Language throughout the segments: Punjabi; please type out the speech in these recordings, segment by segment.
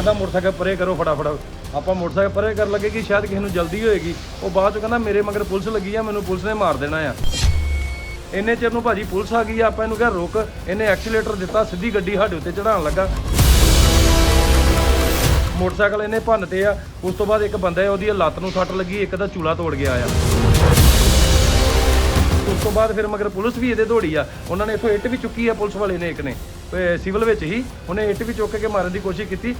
ਕਹਿੰਦਾ ਮੋਟਰਸਾਈਕਲ ਪਰੇ ਕਰੋ ਫਟਾਫਟ। ਆਪਾਂ ਮੋਟਰਸਾਈਕਲ ਪਰੇ ਕਰਨ ਲੱਗੇ ਕਿ ਸ਼ਾਇਦ ਕਿਸੇ ਨੂੰ ਜਲਦੀ ਹੋਏਗੀ। ਉਹ ਬਾਅਦ ਚ ਕਹਿੰਦਾ, ਮੇਰੇ ਮਗਰ ਪੁਲਿਸ ਲੱਗੀ ਆ, ਮੈਨੂੰ ਪੁਲਿਸ ਨੇ ਮਾਰ ਦੇਣਾ ਆ। ਇੰਨੇ ਚਿਰ ਨੂੰ ਭਾਜੀ ਪੁਲਿਸ ਆ ਗਈ ਆ, ਆਪਾਂ ਇਹਨੂੰ ਕਿਹਾ, ਰੁਕ। ਇਹਨੇ ਐਕਸੀਲੇਟਰ ਦਿੱਤਾ, ਸਿੱਧੀ ਗੱਡੀ ਸਾਡੇ ਉੱਤੇ ਚੜਾਉਣ ਲੱਗਾ। ਮੋਟਰਸਾਈਕਲ ਇਹਨੇ ਭੰਨ ਤੇ ਆ। ਉਸ ਤੋਂ ਬਾਅਦ ਇੱਕ ਬੰਦਾ ਉਹਦੀ ਲੱਤ ਨੂੰ ਸੱਟ ਲੱਗੀ, ਇੱਕ ਦਾ ਚੂਲਾ ਤੋੜ ਗਿਆ ਆ। ਉਸ ਤੋਂ ਬਾਅਦ ਫਿਰ ਮਗਰ ਪੁਲਿਸ ਵੀ ਇਹਦੇ ਦੌੜੀ ਆ। ਉਹਨਾਂ ਨੇ ਇਥੋਂ ਇੱਟ ਵੀ ਚੁੱਕੀ ਆ ਪੁਲਿਸ ਵਾਲੇ ਨੇ ਇੱਕ ਨੇ। ਸਿਵਲ ਵਿੱਚ ਹੀ। ਉਹਨੇ ਇੱਟ ਵੀ ਚੁੱਕ ਕੇ ਮਾਰਨ ਦੀ ਕੋਸ਼ਿਸ਼ ਕੀਤੀ।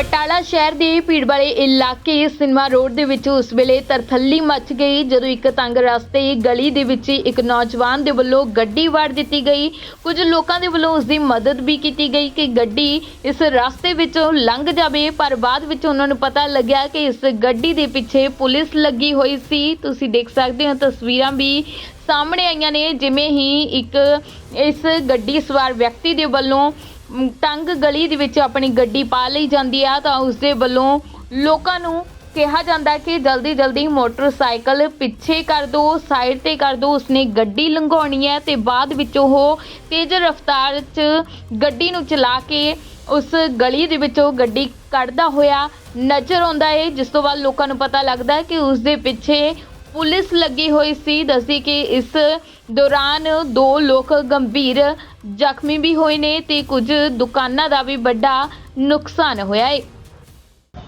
ਬਟਾਲਾ ਸ਼ਹਿਰ ਦੇ ਭੀੜ ਵਾਲੇ ਇਲਾਕੇ ਸਿਨਮਾ ਰੋਡ ਦੇ ਵਿੱਚ ਉਸ ਵੇਲੇ ਤਰਥੱਲੀ ਮੱਚ ਗਈ, ਜਦੋਂ ਇੱਕ ਤੰਗ ਰਸਤੇ ਗਲੀ ਦੇ ਵਿੱਚ ਇੱਕ ਨੌਜਵਾਨ ਦੇ ਵੱਲੋਂ ਗੱਡੀ ਵਾੜ ਦਿੱਤੀ ਗਈ। ਕੁਝ ਲੋਕਾਂ ਦੇ ਵੱਲੋਂ ਉਸ ਦੀ ਮਦਦ ਵੀ ਕੀਤੀ ਗਈ ਕਿ ਗੱਡੀ ਇਸ ਰਸਤੇ ਵਿੱਚੋਂ ਲੰਘ ਜਾਵੇ, ਪਰ ਬਾਅਦ ਵਿੱਚ ਉਹਨਾਂ ਨੂੰ ਪਤਾ ਲੱਗਿਆ ਕਿ ਇਸ ਗੱਡੀ ਦੇ ਪਿੱਛੇ ਪੁਲਿਸ ਲੱਗੀ ਹੋਈ ਸੀ। ਤੁਸੀਂ ਦੇਖ ਸਕਦੇ ਹੋ ਤਸਵੀਰਾਂ ਵੀ ਸਾਹਮਣੇ ਆਈਆਂ ਨੇ, ਜਿਵੇਂ ਹੀ ਇੱਕ ਇਸ ਗੱਡੀ ਸਵਾਰ ਵਿਅਕਤੀ ਦੇ ਵੱਲੋਂ ਤੰਗ ਗਲੀ ਦੇ ਵਿੱਚ ਆਪਣੀ ਗੱਡੀ ਪਾ ਲਈ ਜਾਂਦੀ ਆ ਤਾਂ ਉਸ ਦੇ ਵੱਲੋਂ ਲੋਕਾਂ ਨੂੰ ਕਿਹਾ ਜਾਂਦਾ ਕਿ ਜਲਦੀ ਜਲਦੀ ਮੋਟਰਸਾਈਕਲ ਪਿੱਛੇ ਕਰ ਦਿਓ, ਸਾਈਡ ਤੇ ਕਰ ਦਿਓ, ਉਸਨੇ ਗੱਡੀ ਲੰਘਾਉਣੀ ਹੈ ਤੇ ਬਾਅਦ ਵਿੱਚ ਉਹ ਤੇਜ਼ ਰਫ਼ਤਾਰ 'ਚ ਗੱਡੀ ਨੂੰ ਚਲਾ ਕੇ ਉਸ ਗਲੀ ਦੇ ਵਿੱਚੋਂ ਗੱਡੀ ਕੱਢਦਾ ਹੋਇਆ ਨਜ਼ਰ ਆਉਂਦਾ ਹੈ, ਜਿਸ ਤੋਂ ਬਾਅਦ ਲੋਕਾਂ ਨੂੰ ਪਤਾ ਲੱਗਦਾ ਹੈ ਕਿ ਉਸ ਦੇ ਪਿੱਛੇ ਪੁਲਿਸ ਲੱਗੀ ਹੋਈ ਸੀ, ਦੱਸਦੀ ਕਿ ਇਸ ਦੌਰਾਨ ਦੋ ਲੋਕ ਗੰਭੀਰ ਜ਼ਖਮੀ ਵੀ ਹੋਏ ਨੇ ਤੇ ਕੁਝ ਦੁਕਾਨਾਂ ਦਾ ਵੀ ਵੱਡਾ ਨੁਕਸਾਨ ਹੋਇਆ ਹੈ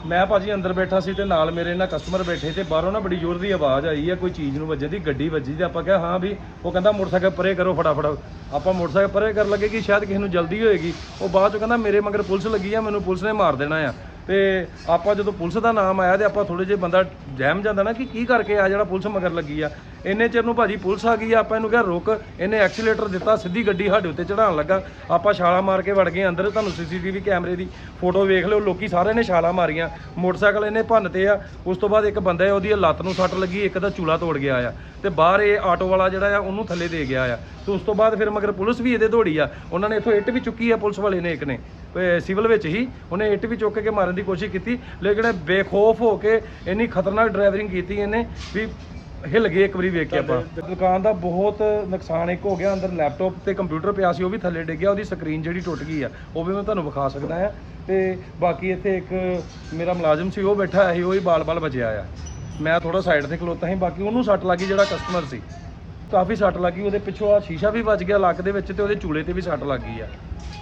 ਮੈਂ ਭਾਜੀ ਅੰਦਰ ਬੈਠਾ ਸੀ ਤੇ ਨਾਲ ਮੇਰੇ ਨਾਲ ਕਸਟਮਰ ਬੈਠੇ ਤੇ ਬਾਹਰੋਂ ਨਾ ਬੜੀ ਜ਼ੋਰ ਦੀ ਆਵਾਜ਼ ਆਈ ਹੈ ਕੋਈ ਚੀਜ਼ ਨੂੰ ਵੱਜਣ ਦੀ ਗੱਡੀ ਵੱਜੀ ਤੇ ਆਪਾਂ ਕਿਹਾ, ਹਾਂ ਵੀ, ਉਹ ਕਹਿੰਦਾ, ਮੋਟਰਸਾਈਕਲ ਪਰੇ ਕਰੋ ਫਟਾਫਟ। ਆਪਾਂ ਮੋਟਰਸਾਈਕਲ ਪਰੇ ਕਰ ਲੱਗੇ ਕਿ ਸ਼ਾਇਦ ਕਿਸੇ ਨੂੰ ਜਲਦੀ ਹੋਏਗੀ। ਉਹ ਬਾਅਦ ਚ ਕਹਿੰਦਾ, ਮੇਰੇ ਮਗਰ ਪੁਲਿਸ ਲੱਗੀ ਆ, ਮੈਨੂੰ ਪੁਲਿਸ ਨੇ ਮਾਰ ਦੇਣਾ ਆ। ਤੇ ਆਪਾਂ ਜਦੋਂ ਪੁਲਿਸ ਦਾ ਨਾਮ ਆਇਆ ਤੇ ਆਪਾਂ ਥੋੜੇ ਜਿਹਾ ਬੰਦਾ ਜਹਿਮ ਜਾਂਦਾ ਨਾ ਕਿ ਕੀ ਕਰਕੇ ਆ ਜਿਹੜਾ ਪੁਲਿਸ ਮਗਰ ਲੱਗੀ ਆ। ਇੰਨੇ ਚਿਰ ਨੂੰ ਭਾਜੀ ਪੁਲਿਸ ਆ ਗਈ ਆ, ਆਪਾਂ ਇਹਨੂੰ ਕਿਹਾ ਰੁਕ, ਇਹਨੇ ਐਕਸੀਲੇਟਰ ਦਿੱਤਾ, ਸਿੱਧੀ ਗੱਡੀ ਸਾਡੇ ਉੱਤੇ ਚੜਾਉਣ ਲੱਗਾ। ਆਪਾਂ ਛਾਲਾ ਮਾਰ ਕੇ ਵੜ ਗਏ ਅੰਦਰ, ਤੁਹਾਨੂੰ ਸੀਸੀਟੀਵੀ ਕੈਮਰੇ ਦੀ ਫੋਟੋ ਵੇਖ ਲਿਓ, ਲੋਕੀ ਸਾਰਿਆਂ ਨੇ ਛਾਲਾ ਮਾਰੀਆਂ। ਮੋਟਰਸਾਈਕਲ ਇਹਨੇ ਭੰਨਤੇ ਆ, ਉਸ ਤੋਂ ਬਾਅਦ ਇੱਕ ਬੰਦਾ ਹੈ ਉਹਦੀ ਲੱਤ ਨੂੰ ਸੱਟ ਲੱਗੀ, ਇੱਕ ਦਾ ਚੂਲਾ ਤੋੜ ਗਿਆ ਆ। ਤੇ ਬਾਹਰ ਇਹ ਆਟੋ ਵਾਲਾ ਜਿਹੜਾ ਆ, ਉਹਨੂੰ ਥੱਲੇ ਦੇ ਗਿਆ ਆ। ਤੇ ਉਸ ਤੋਂ ਬਾਅਦ ਫਿਰ ਮਗਰ ਪੁਲਿਸ ਵੀ ਇਹਦੇ ਦੌੜੀ ਆ। ਉਹਨਾਂ ਨੇ ਇਥੋਂ ਇੱਟ ਵੀ ਚੁੱਕੀ ਆ ਪੁਲਿਸ ਵਾਲੇ ਨੇ ਇੱਕ ਨੇ। ਸਿਵਲ ਵਿੱਚ ਹੀ ਉਹਨੇ ਇੱਟ ਵੀ ਚੁੱਕ ਕੇ ਮਾਰਨ ਦੀ ਕੋਸ਼ਿਸ਼ ਕੀਤੀ, ਲੇਕਿਨ ਬੇਖੌਫ ਹੋ ਕੇ ਇੰਨੀ ਖਤਰਨਾਕ ਡਰਾਈਵਰਿੰਗ ਕੀਤੀ ਇਹਨੇ ਵੀ ਹਿੱਲ ਗਏ ਇੱਕ ਵਾਰੀ ਵੇਖ ਕੇ ਆਪਾਂ। ਦੁਕਾਨ ਦਾ ਬਹੁਤ ਨੁਕਸਾਨ ਇੱਕ ਹੋ ਗਿਆ, ਅੰਦਰ ਲੈਪਟਾਪ ਤੇ ਕੰਪਿਊਟਰ ਪਿਆ ਸੀ, ਉਹ ਵੀ ਥੱਲੇ ਡਿੱਗ ਗਿਆ ਉਹਦੀ ਸਕਰੀਨ ਜਿਹੜੀ ਟੁੱਟ ਗਈ ਆ, ਉਹ ਵੀ ਮੈਂ ਤੁਹਾਨੂੰ ਵਿਖਾ ਸਕਦਾ ਆ ਤੇ ਬਾਕੀ ਇੱਥੇ ਇੱਕ ਮੇਰਾ ਮੁਲਾਜ਼ਮ ਸੀ, ਉਹ ਬੈਠਾ ਸੀ, ਉਹ ਹੀ ਬਾਲ-ਬਾਲ ਬਚਿਆ ਆ। ਮੈਂ ਥੋੜਾ ਸਾਈਡ ਤੇ ਖਲੋਤਾ ਸੀ, ਬਾਕੀ ਉਹਨੂੰ ਸੱਟ ਲੱਗੀ ਜਿਹੜਾ ਕਸਟਮਰ ਸੀ। ਕਾਫੀ ਸੱਟ ਲੱਗੀ ਉਹਦੇ ਪਿੱਛੋਂ ਆ ਸ਼ੀਸ਼ਾ ਵੀ ਵੱਜ ਗਿਆ ਲੱਕ ਦੇ ਵਿੱਚ ਤੇ ਉਹਦੇ ਚੂਲੇ ਤੇ ਵੀ ਸੱਟ ਲੱਗ ਗਈ ਆ।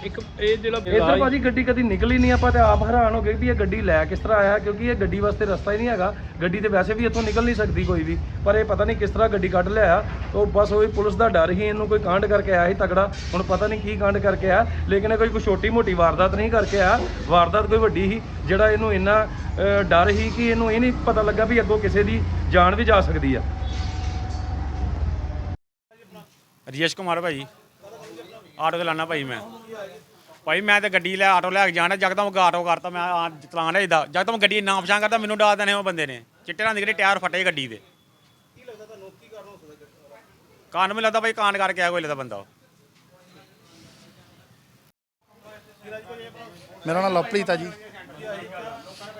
ਇੱਕ ਇਹ ਜਿਹੜਾ ਇੱਧਰ ਭਾਜੀ ਗੱਡੀ ਕਦੀ ਨਿਕਲੀ ਨਹੀਂ ਆਪਾਂ ਤੇ ਆਪ ਹੈਰਾਨ ਹੋ ਗਏ ਵੀ ਇਹ ਗੱਡੀ ਲੈ ਕਿਸ ਤਰ੍ਹਾਂ ਆਇਆ ਕਿਉਂਕਿ ਇਹ ਗੱਡੀ ਵਾਸਤੇ ਰਸਤਾ ਹੀ ਨਹੀਂ ਹੈਗਾ। ਗੱਡੀ ਤੇ ਵੈਸੇ ਵੀ ਇੱਥੋਂ ਨਿਕਲ ਨਹੀਂ ਸਕਦੀ ਕੋਈ ਵੀ ਪਰ ਇਹ ਪਤਾ ਨਹੀਂ ਕਿਸ ਤਰ੍ਹਾਂ ਗੱਡੀ ਕੱਢ ਲਿਆ। ਉਹ ਬਸ ਉਹ ਪੁਲਿਸ ਦਾ ਡਰ ਹੀ ਇਹਨੂੰ ਕੋਈ ਕਾਂਡ ਕਰਕੇ ਆਇਆ ਸੀ ਤਗੜਾ ਹੁਣ ਪਤਾ ਨਹੀਂ ਕੀ ਕਾਂਡ ਕਰਕੇ ਆਇਆ ਲੇਕਿਨ ਇਹ ਕੋਈ ਕੋਈ ਛੋਟੀ ਮੋਟੀ ਵਾਰਦਾਤ ਨਹੀਂ ਕਰਕੇ ਆਇਆ। ਵਾਰਦਾਤ ਕੋਈ ਵੱਡੀ ਹੀ ਜਿਹੜਾ ਇਹਨੂੰ ਇੰਨਾ ਡਰ ਹੀ ਕਿ ਇਹਨੂੰ ਇਹ ਨਹੀਂ ਪਤਾ ਲੱਗਾ ਵੀ ਅੱਗੋਂ ਕਿਸੇ ਦੀ ਜਾਨ ਵੀ ਜਾ ਸਕਦੀ ਆ। ਰਜੇਸ਼ ਕੁਮਾਰ ਭਾਈ। ਆਟੋ ਚਲਾਣਾ ਭਾਈ ਮੈਂ। ਭਾਈ ਮੈਂ ਤੇ ਗੱਡੀ ਲੈ, ਆਟੋ ਲੈ ਕੇ ਜਾਣਾ ਜਗਦਮ ਆਟੋ ਕਰਤਾ, ਮੈਂ ਆ ਚਲਾਣ ਰਿਹਾ ਜਗਦਮ ਗੱਡੀ ਨਾ ਪਛਾਣ ਕਰਦਾ, ਮੈਨੂੰ ਡਾਲ ਦੇਣੇ ਉਹ ਬੰਦੇ ਨੇ। ਚਿੱਟੇ ਰੰਗ ਦੇ ਜਿਹੜੇ ਟਾਇਰ ਫਟੇ ਗੱਡੀ ਦੇ। ਕੀ ਲੱਗਦਾ ਤੁਹਾਨੂੰ ਕੀ ਕਾਰਨ ਹੋ ਸਕਦਾ ਕਾਰਨ ਮੈਨੂੰ ਲੱਗਦਾ ਭਾਈ ਕਾਂਡ ਕਰਕੇ ਆਇਆ ਕੋਈ ਲੱਗਦਾ ਬੰਦਾ ਉਹ। ਮੇਰਾ ਨਾਮ ਲਵਪ੍ਰੀਤ ਆ ਜੀ।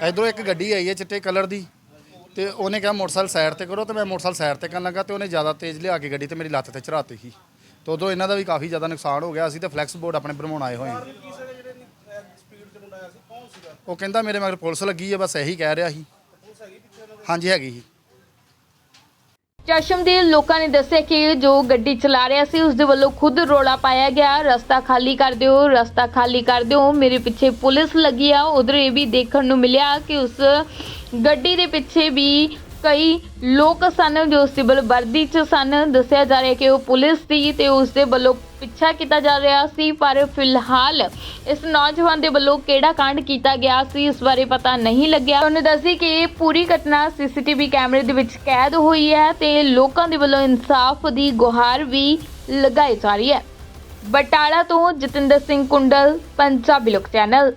ਇਧਰੋਂ ਇੱਕ ਗੱਡੀ ਆਈ ਹੈ ਚਿੱਟੇ ਕਲਰ ਦੀ। ਤੇ ਉਹਨੇ ਕਿਹਾ ਮੋਟਰਸਾਈਕਲ ਸਾਈਡ ਤੇ ਕਰੋ ਤੇ ਮੈਂ ਮੋਟਰਸਾਈਕਲ ਸਾਈਡ ਤੇ ਕਰਨ ਲੱਗਾ ਤੇ ਉਹਨੇ ਜ਼ਿਆਦਾ ਤੇਜ਼ ਲਿਆ ਕੇ ਗੱਡੀ ਤੇ ਮੇਰੀ ਲੱਤ ਤੇ ਚੜਾਤੀ ਸੀ। ਤੇ ਉਦੋਂ ਇਹਨਾਂ ਦਾ ਵੀ ਕਾਫੀ ਜ਼ਿਆਦਾ ਨੁਕਸਾਨ ਹੋ ਗਿਆ ਅਸੀਂ ਤੇ ਫਲੈਕਸ ਬੋਰਡ ਆਪਣੇ ਬਣਵਾਉਣ ਆਏ ਹੋਏ। ਹਾਂ ਉਹ ਕਹਿੰਦਾ ਮੇਰੇ ਮਗਰ ਪੁਲਿਸ ਲੱਗੀ ਹੈ ਬਸ ਇਹੀ ਕਹਿ ਰਿਹਾ ਸੀ। ਹਾਂਜੀ ਹੈਗੀ ਸੀ। ਚਸ਼ਮ ਦੇ ਲੋਕਾਂ ਨੇ ਦੱਸਿਆ ਕਿ ਜੋ ਗੱਡੀ ਚਲਾ ਰਿਹਾ ਸੀ ਉਸ ਦੇ ਵੱਲੋਂ ਖੁਦ ਰੋਲਾ ਪਾਇਆ ਗਿਆ। ਰਸਤਾ ਖਾਲੀ ਕਰ ਦਿਓ, ਰਸਤਾ ਖਾਲੀ ਕਰ ਦਿਓ। ਮੇਰੇ ਪਿੱਛੇ ਪੁਲਿਸ ਲੱਗੀ ਆ। ਉਧਰ ਇਹ ਵੀ ਦੇਖਣ ਨੂੰ ਮਿਲਿਆ ਕਿ ਉਸ ਗੱਡੀ ਦੇ ਪਿੱਛੇ ਵੀ ਕਈ ਲੋਕ ਸਨ ਜੋ ਸਿਵਲ ਵਰਦੀ ਚ ਸਨ। ਦੱਸਿਆ ਜਾ ਰਿਹਾ ਕਿ ਉਹ ਪੁਲਿਸ ਸੀ ਤੇ ਉਸ ਦੇ ਵੱਲੋਂ ਪਿੱਛਾ ਕੀਤਾ ਜਾ ਰਿਹਾ ਸੀ, ਪਰ ਫਿਲਹਾਲ ਇਸ ਨੌਜਵਾਨ ਦੇ ਵੱਲੋਂ ਕਿਹੜਾ ਕਾਂਡ ਕੀਤਾ ਗਿਆ ਸੀ, ਇਸ ਬਾਰੇ ਪਤਾ ਨਹੀਂ ਲੱਗਿਆ। ਉਹਨੇ ਦੱਸੀ ਕਿ ਇਹ ਪੂਰੀ ਘਟਨਾ ਸੀਸੀਟੀਵੀ ਕੈਮਰੇ ਦੇ ਵਿੱਚ ਕੈਦ ਹੋਈ ਹੈ ਤੇ ਲੋਕਾਂ ਦੇ ਵੱਲੋਂ ਇਨਸਾਫ ਦੀ ਗੁਹਾਰ ਵੀ ਲਗਾਈ ਜਾ ਰਹੀ ਹੈ। ਬਟਾਲਾ ਤੋਂ ਜਤਿੰਦਰ ਸਿੰਘ ਕੁੰਡਲ, ਪੰਜਾਬੀ ਲੋਕ ਚੈਨਲ।